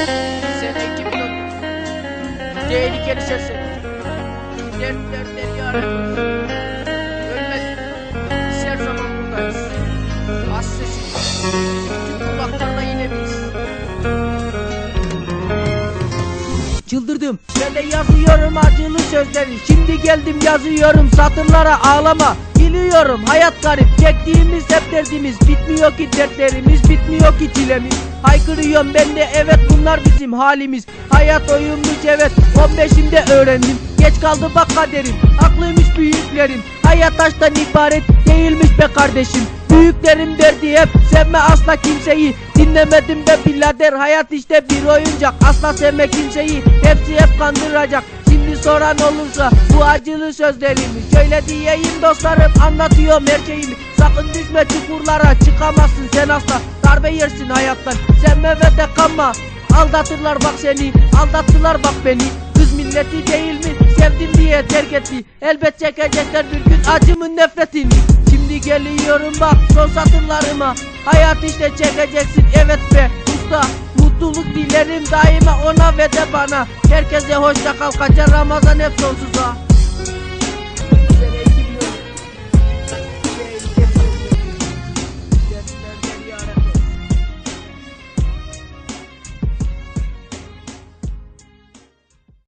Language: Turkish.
Sene 2010 Tehlikeli sesler Dert dertleri yaratıyoruz Ölmedik Biz her zaman buradayız. Az sesi Tüm kulaklarına yine biz. Çıldırdım. Ben de yazıyorum acılı sözleri. Şimdi geldim yazıyorum. Satırlara ağlama Biliyorum hayat garip. Çektiğimiz hep derdimiz. Bitmiyor ki dertlerimiz Bitmiyor ki çilemiz. Haykırıyorum ben de evet bunlar bizim halimiz. Hayat oyunmuş evet 15'imde öğrendim. Geç kaldı bak kaderim Haklıymış büyüklerim. Hayat taştan ibaret değilmiş be kardeşim. Büyüklerim derdi hep sevme asla kimseyi. Dinlemedim be birader hayat işte bir oyuncak. Asla sevme kimseyi hepsi hep kandıracak soran olursa bu acılı sözlerimi Şöyle diyeyim dostlarım anlatıyorum her şeyimi Sakın düşme çukurlara çıkamazsın sen asla. Darbe yersin hayattan sevme ve de kanma. Aldatırlar bak seni aldattılar bak beni. Kız milleti değil mi? Sevdim diye terk etti. Elbet çekecekler bir gün acımın nefretini. Şimdi geliyorum bak son satırlarıma. Hayat işte çekeceksin evet be usta Mutluluk dilerim daima ona ve de bana. Herkese hoşça kal kaçar Ramazan hep sonsuza